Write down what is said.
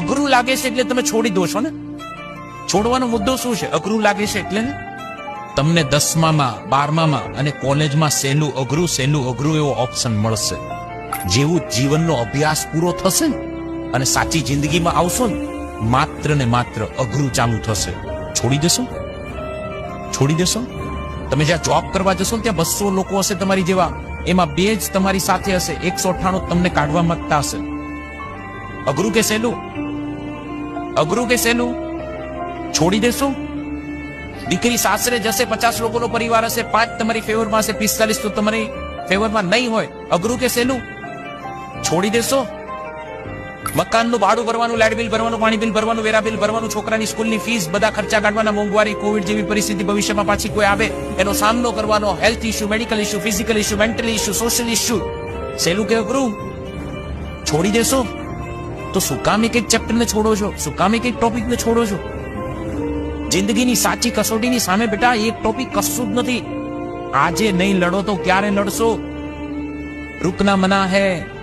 અઘરું લાગે છે એટલે તમે છોડી દો છો ને? છોડવાનો મુદ્દો શું છે? અઘરું લાગે છે એટલે ને? તમને દસમામાં, બારમામાં અને કોલેજમાં સહેલું અઘરું સહેલું અઘરું એવો ઓપ્શન મળશે. જેવું જીવનનો અભ્યાસ પૂરો થશે અને સાચી જિંદગીમાં આવશો ને, માત્ર ને માત્ર અઘરું ચાલુ થશે. છોડી દેશો? છોડી દેશો? તમે જ્યાં જોબ કરવા જશો ને, ત્યાં બસો લોકો હશે તમારી જેવા. એમાં બે જ તમારી સાથે હશે. એકસો અઠ્ઠાણું તમને કાઢવા માંગતા હશે. અઘરું કે સહેલું? અઘરું કે સહેલું? છોડી દેશું? દીકરી સાસરે જશે, પચાસ લોકોનો પરિવાર હશે, પાંચ તમારી ફેવરમાં હશે, પિસ્તાલીસ તો તમારી ફેવરમાં નહીં હોય. અઘરું કે સહેલું? છોડી દેશો? મકાનનું ભાડું ભરવાનું, લાઇટ બિલ ભરવાનું, પાણી બિલ ભરવાનું, વેરા બિલ ભરવાનું, છોકરાની સ્કૂલની ફીસ, બધા ખર્ચા કાઢવાના, મોંઘવારી, કોવિડ જેવી પરિસ્થિતિ ભવિષ્યમાં પાછી કોઈ આવે, એનો સામનો કરવાનો health issue medical issue physical issue mental issue social issue સહેલું કે અઘરું? છોડી દેશો? તો શું કામ એક એક ચેપ્ટરને છોડો છો? શું કામ એક એક ટોપિકને છોડો છો? જિંદગીની સાચી કસોટીની સામે બેટા એક ટોપિક કશું જ નથી. આજે નહીં લડો તો ક્યારે લડશો? રૂકના મના હૈ.